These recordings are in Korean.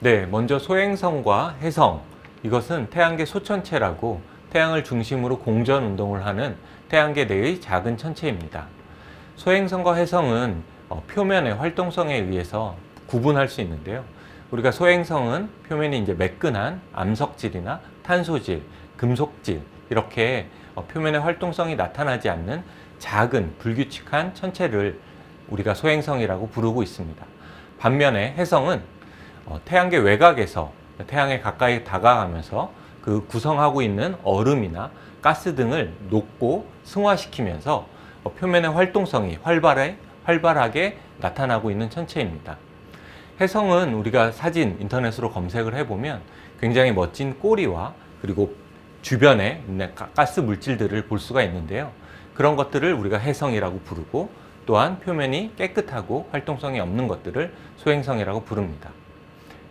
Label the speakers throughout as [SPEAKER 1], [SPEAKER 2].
[SPEAKER 1] 네, 먼저 소행성과 해성. 이것은 태양계 소천체라고 태양을 중심으로 공전 운동을 하는 태양계 내의 작은 천체입니다. 소행성과 해성은 어, 표면의 활동성에 의해서 구분할 수 있는데요. 우리가 소행성은 표면이 이제 매끈한 암석질이나 탄소질, 금속질 이렇게 어, 표면의 활동성이 나타나지 않는 작은 불규칙한 천체를 우리가 소행성이라고 부르고 있습니다. 반면에 해성은 어, 태양계 외곽에서 태양에 가까이 다가가면서 그 구성하고 있는 얼음이나 가스 등을 녹고 승화시키면서 어, 표면의 활동성이 활발해, 활발하게 나타나고 있는 천체입니다. 해성은 우리가 사진 인터넷으로 검색을 해보면 굉장히 멋진 꼬리와 그리고 가- 가스 물질들을 볼 수가 있는데요. 그런 것들을 우리가 해성이라고 부르고 또한 표면이 깨끗하고 활동성이 없는 것들을 소행성이라고 부릅니다.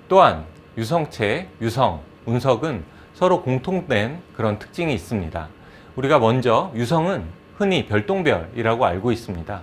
[SPEAKER 1] 또한 유성체, 유성, 운석은 서로 공통된 그런 특징이 있습니다. 우리가 먼저 유성은 흔히 별똥별이라고 알고 있습니다.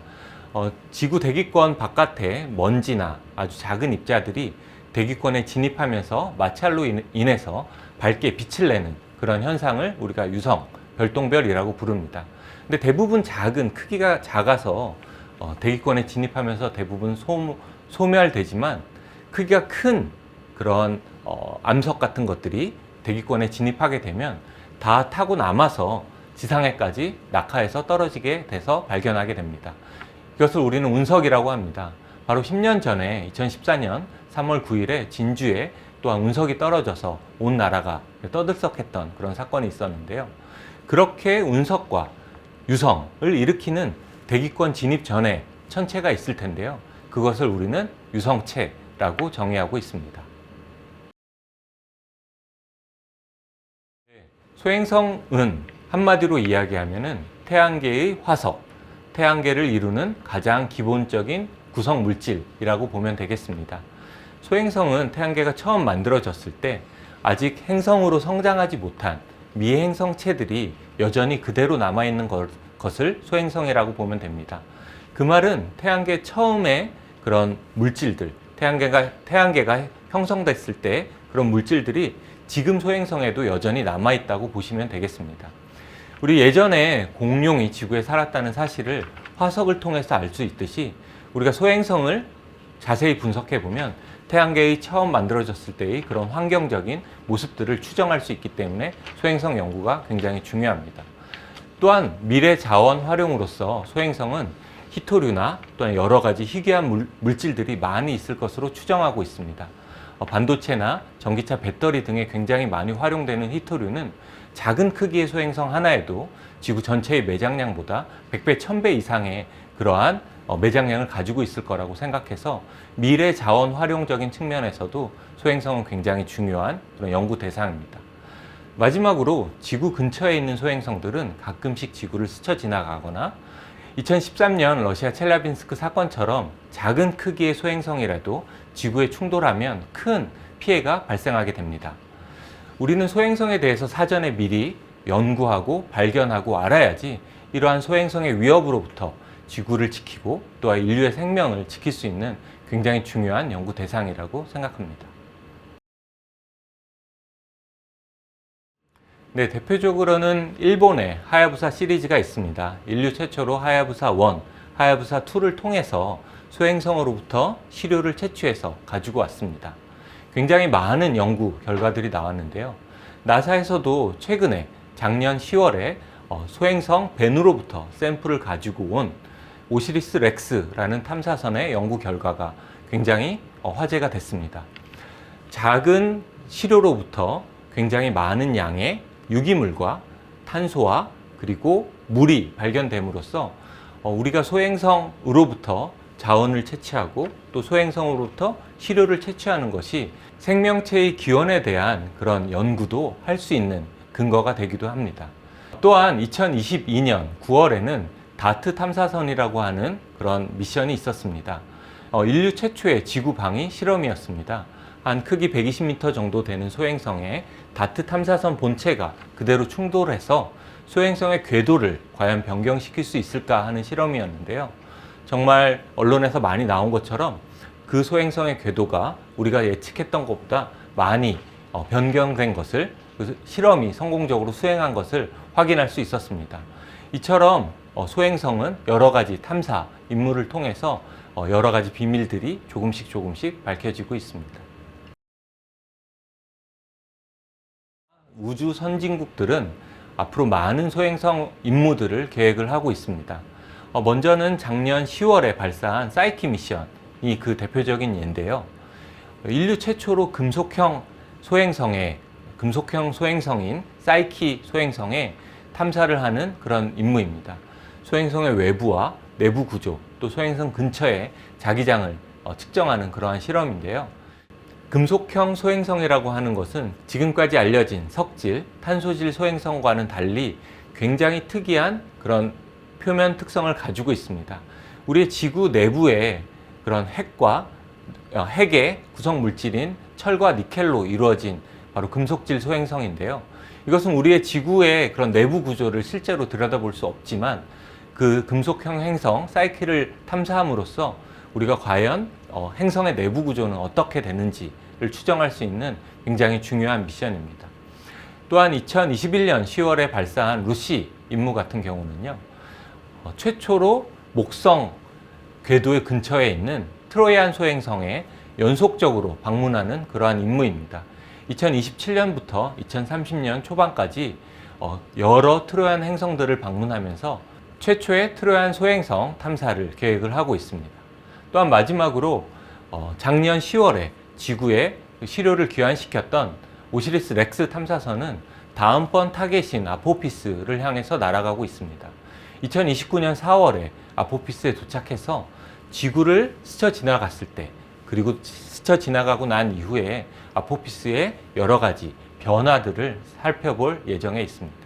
[SPEAKER 1] 어, 지구 대기권 바깥에 먼지나 아주 작은 입자들이 대기권에 진입하면서 마찰로 인- 인해서 밝게 빛을 내는 그런 현상을 우리가 유성, 별똥별이라고 부릅니다. 근데 대부분 작은 크기가 작아서 어, 대기권에 진입하면서 대부분 소, 소멸되지만 크기가 큰 그런 어, 암석 같은 것들이 대기권에 진입하게 되면 다 타고 남아서 지상에까지 낙하해서 떨어지게 돼서 발견하게 됩니다. 이것을 우리는 운석이라고 합니다. 바로 10년 전에 2014년 3월 9일에 진주에 또한 운석이 떨어져서 온 나라가 떠들썩했던 그런 사건이 있었는데요. 그렇게 운석과 유성을 일으키는 대기권 진입 전에 천체가 있을 텐데요. 그것을 우리는 유성체라고 정의하고 있습니다. 소행성은 한마디로 이야기하면은 태양계의 화석, 태양계를 이루는 가장 기본적인 구성 물질이라고 보면 되겠습니다. 소행성은 태양계가 처음 만들어졌을 때 아직 행성으로 성장하지 못한 미행성체들이 여전히 그대로 남아있는 것- 것을 소행성이라고 보면 됩니다. 그 말은 태양계 처음에 그런 물질들, 태양계가, 태양계가 형성됐을 때 그런 물질들이 지금 소행성에도 여전히 남아있다고 보시면 되겠습니다. 우리 예전에 공룡이 지구에 살았다는 사실을 화석을 통해서 알 수 있듯이 우리가 소행성을 자세히 분석해 보면 태양계의 처음 만들어졌을 때의 그런 환경적인 모습들을 추정할 수 있기 때문에 소행성 연구가 굉장히 중요합니다. 또한 미래 자원 활용으로서 소행성은 히토류나 또한 여러 가지 희귀한 물, 물질들이 많이 있을 것으로 추정하고 있습니다. 어, 반도체나 전기차 배터리 등에 굉장히 많이 활용되는 히토류는 작은 크기의 소행성 하나에도 지구 전체의 매장량보다 100배, 1000배 이상의 그러한 어, 매장량을 가지고 있을 거라고 생각해서 미래 자원 활용적인 측면에서도 소행성은 굉장히 중요한 그런 연구 대상입니다. 마지막으로 지구 근처에 있는 소행성들은 가끔씩 지구를 스쳐 지나가거나 2013년 러시아 첼라빈스크 사건처럼 작은 크기의 소행성이라도 지구에 충돌하면 큰 피해가 발생하게 됩니다. 우리는 소행성에 대해서 사전에 미리 연구하고 발견하고 알아야지 이러한 소행성의 위협으로부터 지구를 지키고 또한 인류의 생명을 지킬 수 있는 굉장히 중요한 연구 대상이라고 생각합니다. 네, 대표적으로는 일본의 하야부사 시리즈가 있습니다. 인류 최초로 하야부사 1, 하야부사 2를 통해서 소행성으로부터 시료를 채취해서 가지고 왔습니다. 굉장히 많은 연구 결과들이 나왔는데요. 나사에서도 최근에 작년 10월에 어, 소행성 벤으로부터 샘플을 가지고 온 오시리스 렉스라는 탐사선의 연구 결과가 굉장히 어, 화제가 됐습니다. 작은 시료로부터 굉장히 많은 양의 유기물과 탄소와 그리고 물이 발견됨으로써 어, 우리가 소행성으로부터 자원을 채취하고 또 소행성으로부터 시료를 채취하는 것이 생명체의 기원에 대한 그런 연구도 할 수 있는 근거가 되기도 합니다. 또한 2022년 9월에는 다트 탐사선이라고 하는 그런 미션이 있었습니다. 어, 인류 최초의 지구 방위 실험이었습니다. 한 크기 120m 정도 되는 소행성에 다트 탐사선 본체가 그대로 충돌해서 소행성의 궤도를 과연 변경시킬 수 있을까 하는 실험이었는데요. 정말 언론에서 많이 나온 것처럼 그 소행성의 궤도가 우리가 예측했던 것보다 많이 어, 변경된 것을 그 실험이 성공적으로 수행한 것을 확인할 수 있었습니다. 이처럼 어, 소행성은 여러 가지 탐사 임무를 통해서 어, 여러 가지 비밀들이 조금씩 조금씩 밝혀지고 있습니다. 우주 선진국들은 앞으로 많은 소행성 임무들을 계획을 하고 있습니다. 어, 먼저는 작년 10월에 발사한 사이키 미션이 그 대표적인 예인데요. 인류 최초로 금속형 소행성에 금속형 소행성인 사이키 소행성에 탐사를 하는 그런 임무입니다. 소행성의 외부와 내부 구조, 또 소행성 근처의 자기장을 어, 측정하는 그러한 실험인데요. 금속형 소행성이라고 하는 것은 지금까지 알려진 석질, 탄소질 소행성과는 달리 굉장히 특이한 그런 표면 특성을 가지고 있습니다. 우리 지구 내부에 그런 핵과 어, 핵의 구성 물질인 철과 니켈로 이루어진 바로 금속질 소행성인데요. 이것은 우리의 지구의 그런 내부 구조를 실제로 들여다볼 수 없지만 그 금속형 행성 사이키를 탐사함으로써 우리가 과연 어, 행성의 내부 구조는 어떻게 되는지를 추정할 수 있는 굉장히 중요한 미션입니다. 또한 2021년 10월에 발사한 루시 임무 같은 경우는요, 어, 최초로 목성 궤도의 근처에 있는 트로이안 소행성에 연속적으로 방문하는 그러한 임무입니다. 2027년부터 2030년 초반까지 어, 여러 트로이안 행성들을 방문하면서 최초의 트로이안 소행성 탐사를 계획을 하고 있습니다. 또한 마지막으로 어, 작년 10월에 지구에 시료를 귀환시켰던 오시리스 렉스 탐사선은 다음번 타겟인 아포피스를 향해서 날아가고 있습니다. 2029년 4월에 아포피스에 도착해서 지구를 스쳐 지나갔을 때 그리고 스쳐 지나가고 난 이후에 아포피스의 여러 가지 변화들을 살펴볼 예정에 있습니다.